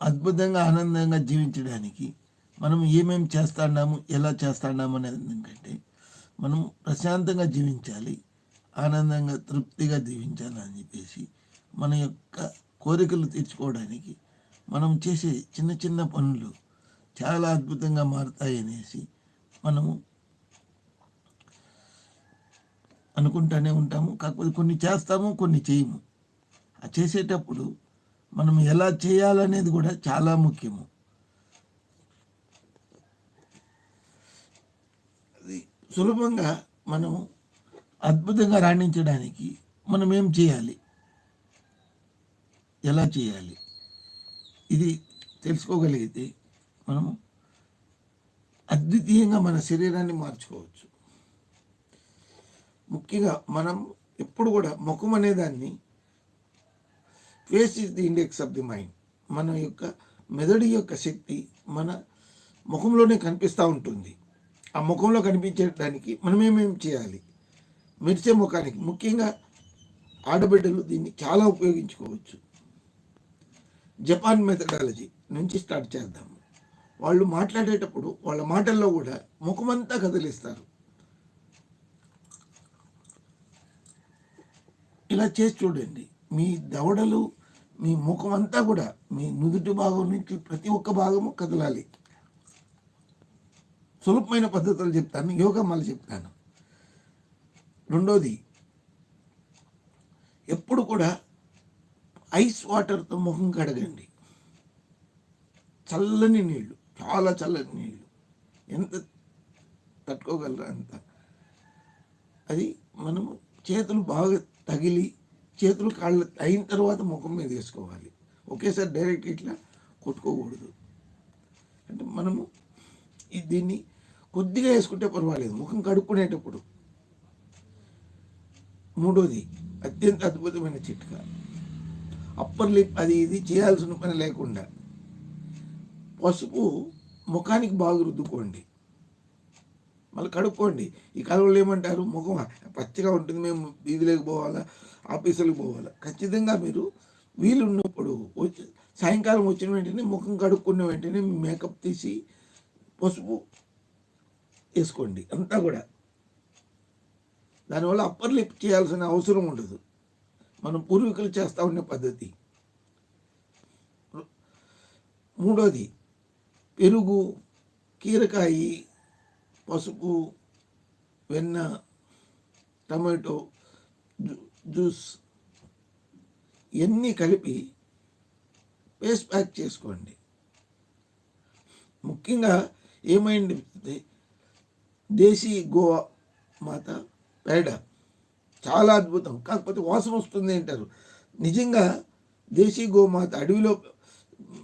అద్భుతంగా ఆనందంగా జీవించడానికి మనం ఏమేమి చేస్తాడాము ఎలా చేస్తాడాము అనేది ఎందుకంటే మనం ప్రశాంతంగా జీవించాలి ఆనందంగా తృప్తిగా జీవించాలి అని చెప్పేసి మన యొక్క కోరికలు తీర్చుకోవడానికి మనం చేసే చిన్న చిన్న పనులు చాలా అద్భుతంగా మారుతాయి అనేసి మనము అనుకుంటూనే ఉంటాము. కాకపోతే కొన్ని చేస్తాము కొన్ని చేయము. ఆ చేసేటప్పుడు మనం ఎలా చేయాలనేది కూడా చాలా ముఖ్యము. అది సులభంగా మనము అద్భుతంగా రాణించడానికి మనం ఏం చేయాలి? ఎలా చేయాలి? ఇది తెలుసుకోగలిగితే మనము అద్వితీయంగా మన శరీరాన్ని మార్చుకోవచ్చు. ముఖ్యంగా మనం ఎప్పుడు కూడా ముఖం అనేదాన్ని face is the index of the mind మన యొక్క మెదడు యొక్క శక్తి మన ముఖంలోనే కనిపిస్తూ ఉంటుంది. ఆ ముఖంలో కనిపించడానికి మనం ఏమేమి చేయాలి? మెరిసే ముఖానికి ముఖ్యంగా ఆడబిడ్డలు దీన్ని చాలా ఉపయోగించుకోవచ్చు. జపాన్ మెథడాలజీ నుంచి స్టార్ట్ చేద్దాం. వాళ్ళు మాట్లాడేటప్పుడు వాళ్ళ మాటల్లో కూడా ముఖమంతా కదిలిస్తారు. ఇలా చేసి చూడండి. మీ దవడలు మీ ముఖం అంతా కూడా మీ నుదుటి భాగం నుంచి ప్రతి ఒక్క భాగము కదలాలి. సులభమైన పద్ధతులు చెప్తాను యోగా మళ్ళీ చెప్తాను. రెండోది ఎప్పుడు కూడా ఐస్ వాటర్తో ముఖం కడగండి. చల్లని నీళ్ళు చాలా చల్లని నీళ్ళు ఎంత తట్టుకోగలరా అంత? అది మనము చేతులు బాగా తగిలి చేతులు కాళ్ళు అయిన తర్వాత ముఖం మీద వేసుకోవాలి. ఒకేసారి డైరెక్ట్ ఇట్లా కొట్టుకోకూడదు. అంటే మనము ఈ దీన్ని కొద్దిగా వేసుకుంటే పర్వాలేదు. ముఖం కడుక్కునేటప్పుడు. మూడోది అత్యంత అద్భుతమైన చిట్కా. అప్పర్ లిప్ అది ఇది చేయాల్సిన పని లేకుండా పసుపు ముఖానికి బాగా రుద్దుకోండి. మళ్ళీ కడుక్కోండి. ఈ కాలంలో ఏమంటారు? ముఖం పచ్చిగా ఉంటుంది మేము వీధిలోకి పోవాలా? ఆఫీసులకు పోవాలా? ఖచ్చితంగా మీరు వీలున్నప్పుడు వచ్చి సాయంకాలం వచ్చిన వెంటనే ముఖం కడుక్కున్న వెంటనే మేకప్ తీసి పసుపు వేసుకోండి. అంతా కూడా. దానివల్ల అప్పర్ లిప్ చేయాల్సిన అవసరం ఉండదు. మనం పూర్వీకులు చేస్తూ ఉన్న పద్ధతి. మూడోది పెరుగు కీరకాయ పసుపు వెన్న టమాటో జ్యూస్ ఇవన్నీ కలిపి పేస్ట్ ప్యాక్ చేసుకోండి. ముఖ్యంగా ఏమైంది? దేశీ గోవా మాత పేడ చాలా అద్భుతం. కాకపోతే వాసన వస్తుంది అంటారు. నిజంగా దేశీ గోమాత అడవిలో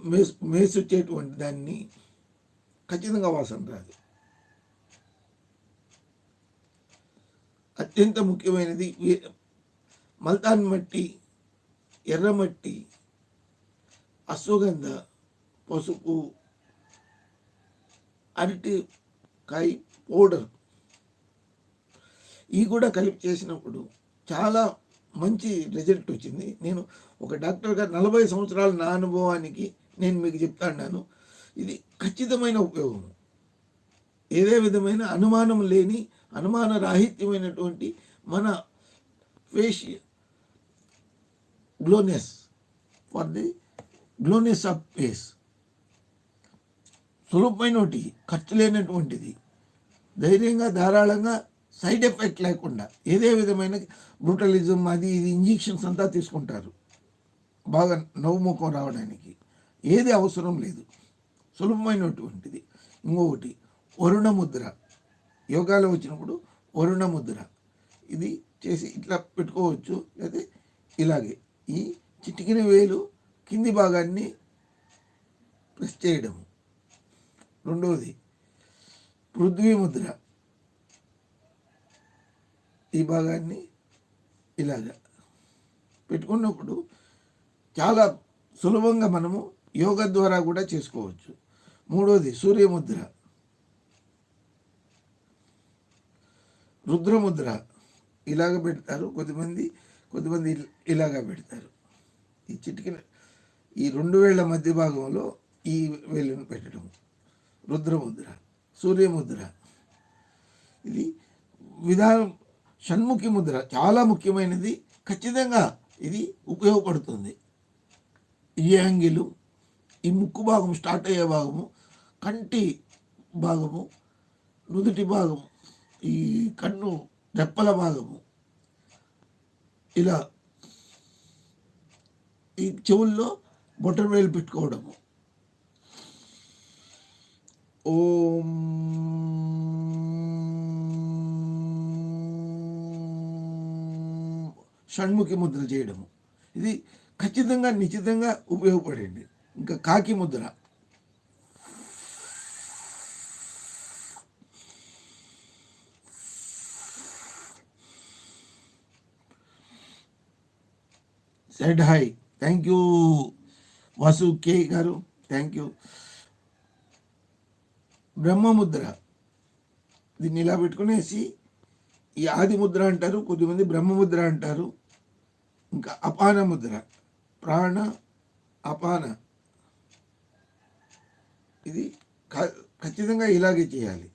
మేసు మేసొచ్చేటువంటి దాన్ని ఖచ్చితంగా వాసన రాదు. అత్యంత ముఖ్యమైనది మల్తాన్ మట్టి ఎర్రమట్టి అశ్వగంధ పసుపు అరటికాయ పౌడర్. ఇవి కూడా కలిపి చేసినప్పుడు చాలా మంచి రిజల్ట్ వచ్చింది. నేను ఒక డాక్టర్గా నలభై సంవత్సరాల నా అనుభవానికి నేను మీకు చెప్తాను ఇది ఖచ్చితమైన ఉపయోగం. ఏదే విధమైన అనుమానం లేని అనుమాన రాహిత్యమైనటువంటి మన facial glowness for the glowness of face. సులభమైనటి ఖర్చు లేనటువంటిది ధైర్యంగా ధారాళంగా సైడ్ ఎఫెక్ట్ లేకుండా ఏదే విధమైన బ్రూటలిజం అది ఇది ఇంజెక్షన్స్ అంతా తీసుకుంటారు. బాగా నవ్వుముఖం రావడానికి ఏది అవసరం లేదు. సులభమైనటువంటిది. ఇంకొకటి వరుణ ముద్ర యోగాలో వచ్చినప్పుడు వరుణ ముద్ర. ఇది చేసి ఇట్లా పెట్టుకోవచ్చు. లేదా ఇలాగే ఈ చిటికిన వేలు కింది భాగాన్ని ప్రెస్ చేయడము. రెండవది పృథ్వీ ముద్ర. ఈ భాగాన్ని ఇలాగా పెట్టుకున్నప్పుడు చాలా సులభంగా మనము యోగ ద్వారా కూడా చేసుకోవచ్చు. మూడవది సూర్యముద్ర. రుద్రముద్ర ఇలాగ పెడతారు. కొద్దిమంది కొద్దిమంది ఇలాగా పెడతారు. ఈ చిటికిన ఈ రెండు వేళ్ళ మధ్య భాగంలో ఈ వేలును పెట్టడం రుద్రముద్ర సూర్యముద్ర. ఇది విధానం షణ్ముఖి ముద్ర చాలా ముఖ్యమైనది. ఖచ్చితంగా ఇది ఉపయోగపడుతుంది. ఈ యాంగిలు ఈ ముక్కు భాగం స్టార్ట్ అయ్యే భాగము కంటి భాగము నుదుటి భాగం ఈ కన్ను రెప్పల భాగము. ఇలా ఈ చెవుల్లో బొటన్ వేలు పెట్టుకోవడము. ఓం షణ్ముఖి ముద్ర చేయడము. ఇది ఖచ్చితంగా నిశ్చితంగా ఉపయోగపడండి ఇంకా కాకి Mudra. Said hi thank you Vasu K గారు థ్యాంక్ యూ బ్రహ్మముద్ర దీన్ని ఇలా పెట్టుకునేసి ఈ ఆది ముద్ర అంటారు కొద్దిమంది బ్రహ్మముద్ర అంటారు. ఇంకా అపాన ముద్ర. ప్రాణ అపాన. ఇది ఖచ్చితంగా ఇలాగే చేయాలి.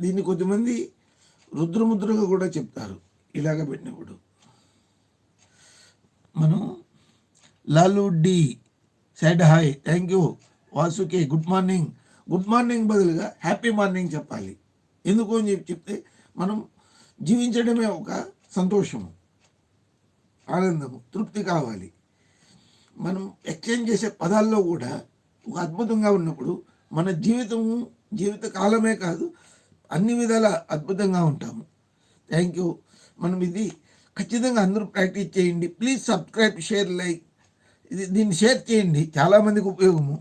దీన్ని కొద్దిమంది రుద్రముద్రగా కూడా చెప్తారు ఇలాగ పెట్టినప్పుడు మనం లాలు డి side hi thank you Vasu K good morning good morning బదులుగా హ్యాపీ మార్నింగ్ చెప్పాలి. ఎందుకు అని చెప్పి చెప్తే మనం జీవించడమే ఒక సంతోషము ఆనందము తృప్తి కావాలి. మనం ఎక్స్చేంజ్ చేసే పదాల్లో కూడా ఒక అద్భుతంగా ఉన్నప్పుడు మన జీవితము జీవిత కాలమే కాదు అన్ని విధాల అద్భుతంగా ఉంటాము. థ్యాంక్ యూ మనం ఇది ఖచ్చితంగా అందరూ ప్రాక్టీస్ చేయండి. ప్లీజ్ సబ్స్క్రైబ్ షేర్ లైక్ ఇది దీన్ని షేర్ చేయండి. చాలామందికి ఉపయోగము.